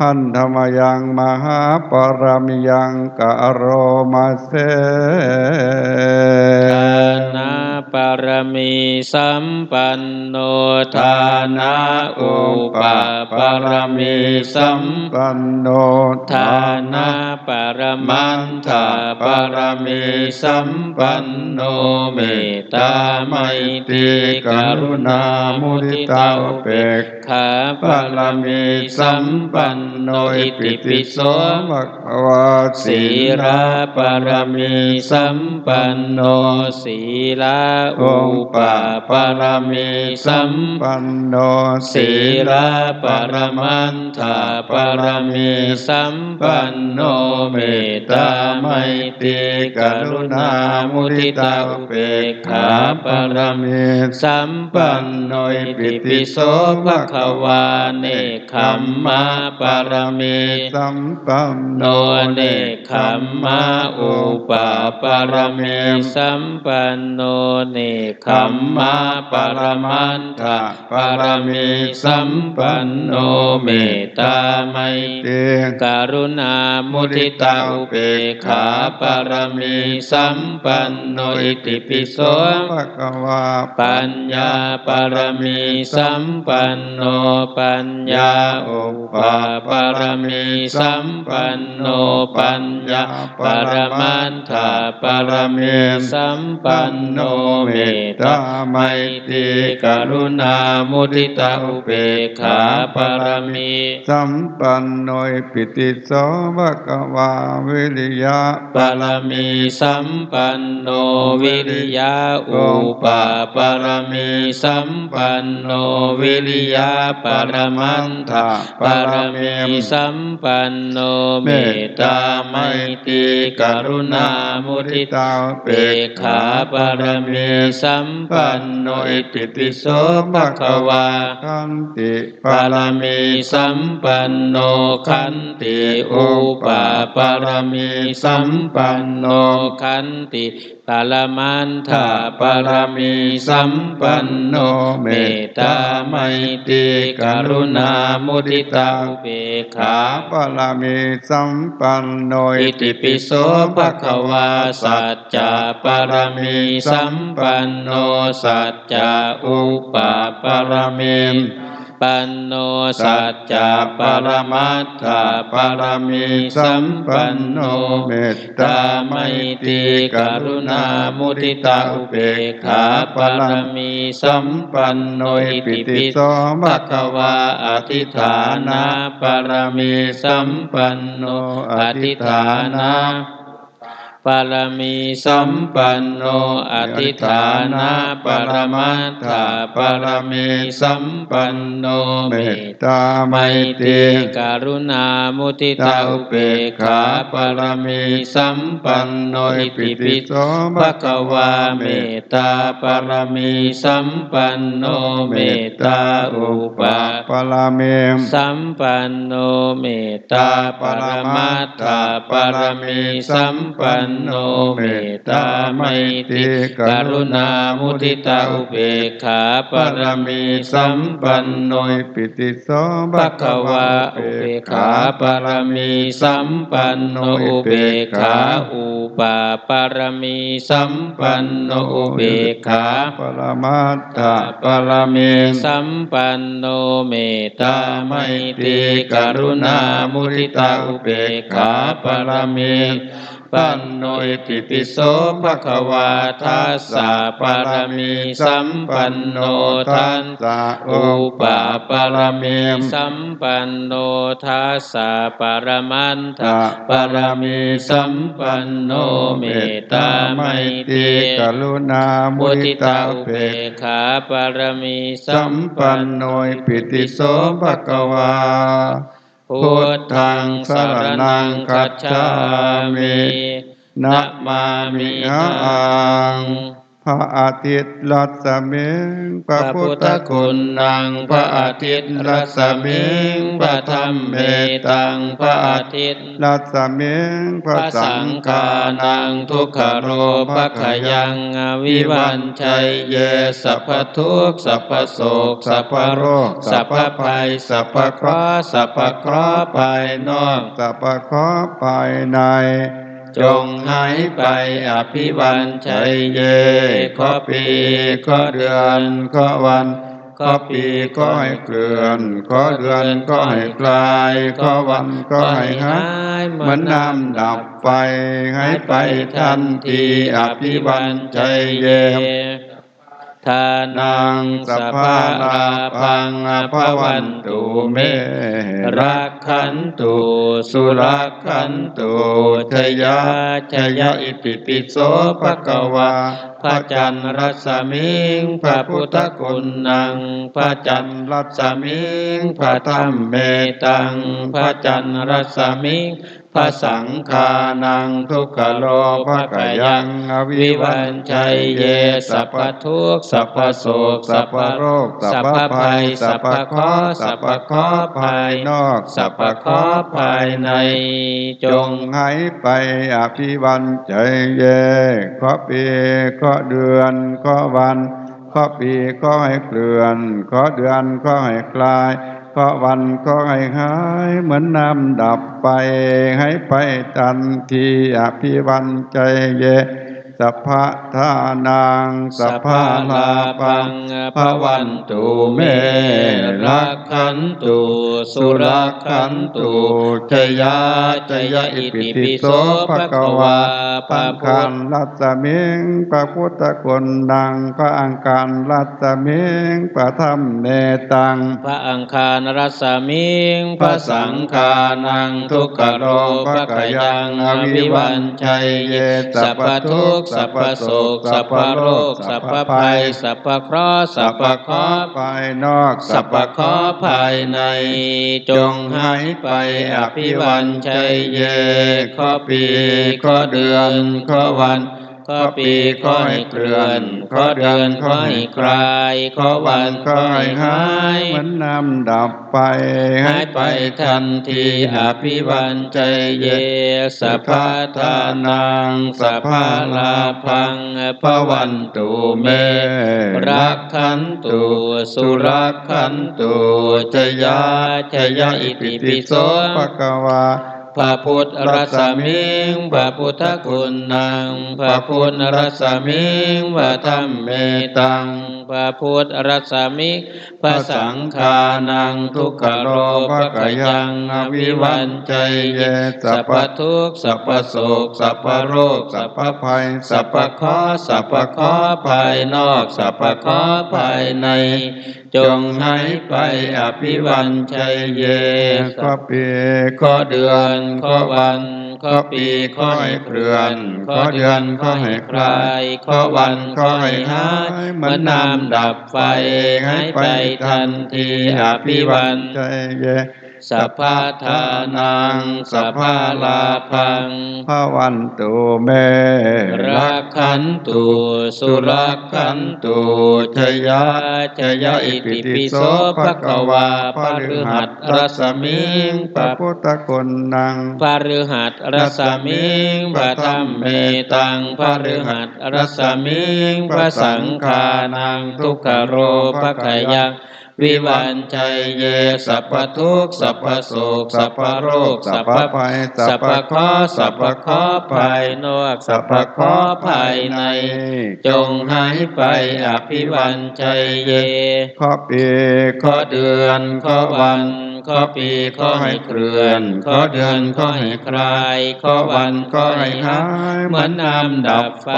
หันธรรมยังมหาปรมิยังกะโรมาเสทานาปรมีสัมปันโนทานาอุปปรมีสัมปันโนทานาปรมันทาปรมีสัมปันโนเมตตาไมตรีกรุณามุทิตาอเบกขาปรมีสัมปันโนอิติปิโสภะคะวะสีราปรมีสัมปันโนสีลาอุปปรมีสัมปันโนสีราปรมันธาปรมีสัมปันโนเมตตาไมตรีกรุณามุทิตาอุเบกขาปรมีสัมปันโนอิติปิโสภะคะวาเนคขมมาปรมีสัมปันโนเนคขมมาอุปปารมีสัมปันโนเนคขมมาปรมันตะปารมีสัมปันโนเมตตาไมเตกรุณามุทิตาอุเบกขาปารมีสัมปันโนอิติปิโสภะคะวะปัญญาปารมีสัมปันโนโนปัญญาอุปปารมีสัมปันโนปัญญาปรมันถาปารมีสัมปันโนเมตตาไมตรีกรุณามุทิตาอุเบกขาปรมีสัมปันโนปิติโสภะคะวะวิริยะปรมีสัมปันโนวิริยะอุปปารมีสัมปันโนวิริยะปรมันตะปารมีสัมปันโนเมตตาไมตรีกรุณามุทิตาเปกขาปารมีสัมปันโนอิติปิโสภะคะวาขันติปารมีสัมปันโนขันติอุปปารมีสัมปันโนขันติ ปรมันธาปารมีสัมปันโนเมตตาไมตรีกรุณามุทิตาอุเบกขาปรมีสัมปันโนอิติปิโสภะคะวาสัจจะปรมีสัมปันโนสัจจะอุปปารมี ปันโนสัจจะปรมัตถาปรมีสัมปันโนเมตตาไมตรีกรุณามุทิตาอุเบกขาปรมีสัมปันโนอิติปิโสภะคะวาอธิฐานาปรมีสัมปันโนอธิฐานา ปรมีสัมปันโนอธิฐานาปรมัตถาปรมีสัมปันโนเมตตาไมไมตตรีรีกรุณามุทิตาอุเบกขาปรมีสัมปันโนอิติปิโสภะคะวาเมตตาปรมีสัมปันโนเมตตาอุปาปรมีสัมปันโนเมตตาปรมัตถาปรมีสัมปันโนเมตตาไมตรีกรุณามุทิตาอุเบกขาปรมีสัมปันโนปิติโสภะคะวะอุเบกขาปรมีสัมปันโนอุเบกขาอุปาปรมีสัมปันโนอุเบกขาปรมัตถะปรมีสัมปันโนเมตตาไมตรีกรุณามุทิตาอุเบกขาปรมี ปันโนอิติปิโสภะคะวาทัสสะปรมีสัมปันโนทันสะอุปปารมีสัมปันโนทัสสะปรมันตะปรมีสัมปันโนเมตตาไมตรีกรุณามุมุทิทิตาอุเบกขาปรมีสัมปันโนโนปิติโสภะคะวา พุทธังสารนังคัจฉามินะมามิหัง พระอาทิตย์รัศมีพพระระพุพุททธธคุคุณณนังพระอาทิตย์รัศมิงพระธรรมเมตังพระอาทิตย์รัศมีพพระระสัสังงฆาฆานังทุกขโรปะขยังอวิวันชัยเยสัพพทุกข์สัพพโศกสัพพโรคสัพพภัยสัพพเคราะห์สัพพเคราะห์ภายนอกสัพพะเคราะห์ภายใน จงหายไปอภิวันชัยเยข้อปีข้อเดือนข้อวันข้อปีก็ให้เกลื่อนข้อเดือนก็ให้กลายข้อวันก็ให้หายเหมือนน้ำดับไฟไฟให้ไปทันทีอภิวันชัยเย ทานังสภาราพังอภวันตุเมรักขันตุสุรักขันตุชยาชยะอิติปิโสภะคะวาพระจันทรสมิงพระพุทธคุณนังพระจันทรสมิงพระธรรมเมตังพระจันทรสมิง พระสังฆานังทุกขโลภะกยังอวิวันชัยเยสัพพทุกสัพพโศกสัพพโรคสัพพภัยสัพพคราะสัพพคราะภายนอกสัพพคราะภายในจจงงให้ไปอภิวันชัยเยขอปีขอเดือนขอวันขอปีขอให้เคลื่อนขอเดือนขอให้คลาย ก็วันก็ให้หายเหมือนน้ำดับไปให้ไปทันทีอภิวันใจเย สัพพะทานังสัพพะลาปังพระวันตุเมรักขันตุสุรักขันตุชยาชยะอิติปิโสภะคะวาพระอังพุคาทรธรัศมิงพระพุทธคุณดังพระอังคารรัศมิงพระธรรมเมตังพระอังคารรัศมิงพระสังฆานังทุกขโรภะกยังอวิวันชัยเยสัพพทุกข์สัพพโศกสัพพโรคสัพพภัยสัพพเคราะห์สัพพเคราะห์ภายนอกสัพพเคราะห์ภายใน จงหายไปอภิวันชัยเยข้อปีข้อเดือนข้อวัน ข้อปีข้อให้เคลื่อนข้อเดือนข้อให้คลายข้อวันข้อให้หายเหมือนน้ำดับไปหายไปทันทีอภิวันใจเยสัพพะทานังสัพพะลาพังพระวันตุเม รักขันตุสุรักขันตุชยาชยะอิติปิโสภะคะวา พระพุทธรัศมิงพระพุทธคุณนังพระพุทธรัศมิงพระธรรมเมตังพระพุทธรัศมิงพระสังฆานังทุกขโลภกยังอวิวันใจเยสัพพทุกสัพพโศกสัพพโรคสัพพภัยสัพพเคราะห์สัพพเคราะห์ภายนอกสัพพเคราะห์ภายใน จงให้ไปอภิวันชัยเยข้อปีข้อเดือนข้อวันข้อปีข้อให้เคลื่อนข้อเดือนข้อให้คลายข้อวันข้อให้หายเหมือนน้ำดับไฟให้ไปทันทีอภิวันใจเย สัพพะทานังสัพพะลาพังพระวันตุเมรักขันตุสุรักขันตุชยาชยะอิติปิโสภะคะวาพระฤหัสรัศมิงพระพุทธคุณนังพระฤหัสรัศมิงพระธรรมเมตังพระฤหัสรัศมิงพระสังฆานังทุกขโรภะขยังวิวันชัยเยสัพพทุกสัพพโศกสัพพโรคสัพพภัยสัพพเคราะห์สัพพเครภายนอกสัพพเครภายใน จงหายไปอภิวันชัยเยขอปีขอเดือนขอวัน ข้อปีข้อให้เคลื่อน ข้อเดือนข้อให้คลาย ข้อวันข้อให้หาย เหมือนน้ำดับไฟ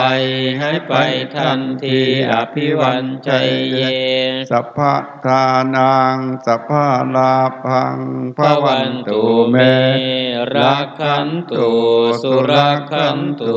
ให้ไปทันทีอภิวันชัยเย สัพพะทานังสัพพะลาพังพระวันตุเมรักขันตุสุรักขันตุ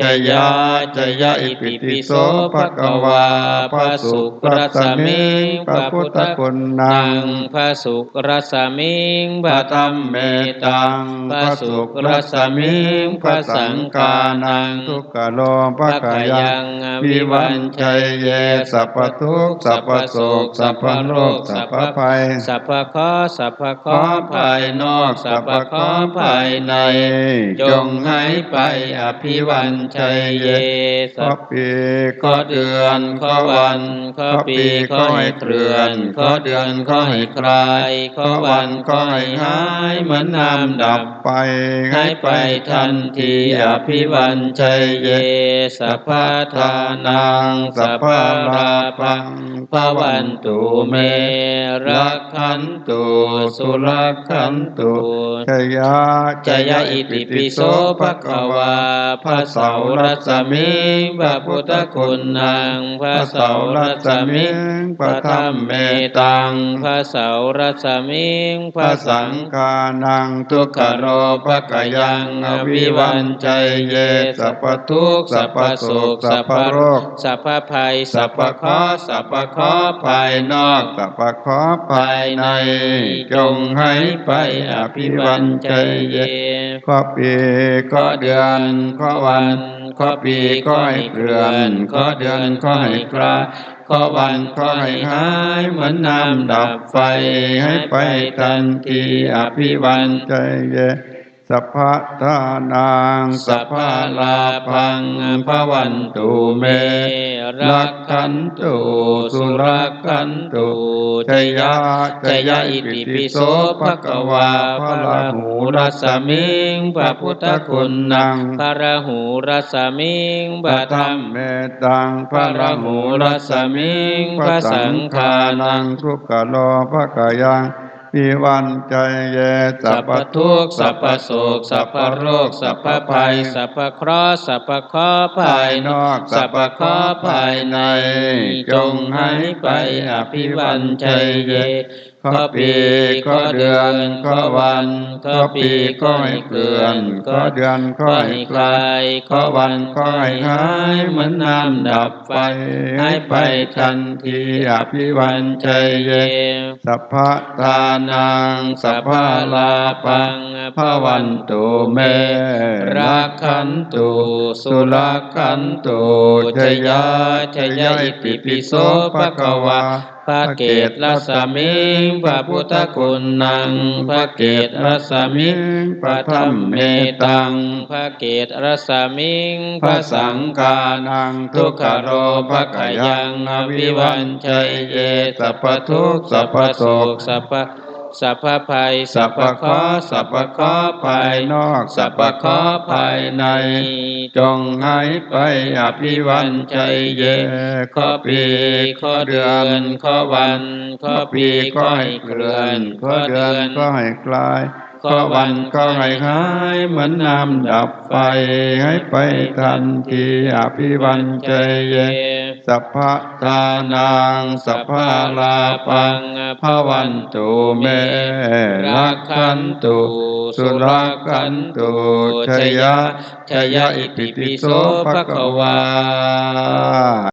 ชยาชยะอิติปิโสภะคะวาพระสุรัสมิงพระพุทธคุณนังพระสุรัสมิงพระธรรมเมตังพระสุขรัสมิงพระสังฆานังทุกขโลภะกายังวิวันชัยเยสัพพทุกสัพพโศกสัพพโรคสัพพภัยสัพพะเคราะห์สัพพะเคราะห์ภายนอกสัพพะเคราะห์ภายในจงให้ไปอภิวันชัยเยสัพปีข้อเดือนข้อวันข้อปีข้อให้เคลื่อนข้อเดือนข้อให้คลายข้อวันข้อให้หายเหมือนน้ำดับไป ให้ไปทันทีอภิวันชัยเยสัพพะทานังสัพพะราพังพวันตุเมรักขันตุสุรักขันตุชยะจยะอิติปิโสภะคะวาพระเสารัสมิงพระพุทธคุณนังพระเสารัสมิงพระธรรมเมตังพระเสารัสมิงพพระสัสังฆานังทุกขโรภะกยังอวิวันใจเยสัพพทุกสัพพโศกสัพพโรคสัพพภัยสัพพคราะห์สัพพคราะห์ภายนอกสัพพะขอภายใน จงให้ไปอภิวันใจเยขอปีขอเดือนขอวันขอปีขอให้เคเคลื่ลื่อนขอเดือนขอให้ให้คคลา ขอวันขอให้หายเหมือนน้ำดับไฟให้ไปทันทีอภิวันใจเย สัพพะทานังสัพพะลาพังพระวันตุเม รักขันตุสุรักขันตุชยะชยะอิติปิโสภะคะวาพระราหูรัสมิงพระพุทธคุณนังพระราหูรัสมิงพระธรรมเมตังพระราหูรัสมิงพระสังฆานังงทุกขโลภะกายัง วิวันใจเยสัสัพพทุกสัพพโศกสัพพโรคสัพพภัยสัพพเคราะห์สัพพเคราะภายนอกสัพพเคราะภายใน จงให้ไปอภิวันใจเย ข้ปีข้เดือนข้วันข้ปีข้ให้เคลื่อนข้เดือนข้ให้คลายข้วันข้ให้หายเหมือนน้ำดับไฟให้ไปทันทีอภิวันชัยเยสัพพะทานังสัพพะลาปังพระวันตุเมรักขันตุสุรักขันตุชยะชยะอิติปิโสภะคะวาพระเกตรัสมิงพระพุทธคุณนังพระเกตรัสมิงพระธรรมเมตังพระเกตรัสมิงพระสังฆานังทุกขโรภะกยังอวิวันชัยเยสัพพทุกสัพพโสสัพพ สัพพภัยสัพพะขอสัพพะขอภายนอกสัพพะขอภายใน จงหายไปอภิวันใจเยข้อปีข้อเดือนข้อวันข้อปีข้อให้เคลื่อนข้อเดือนก็ให้คลาย ข้อวันก็ให้หายเหมือนน้ำดับไฟให้ไปทันทีอภิวันใจเยสัพพะทานังสัพพะลาปังพระวันตุเมรักขันตุสุรักขันตุชยะชยะอิติปิโสภะคะวา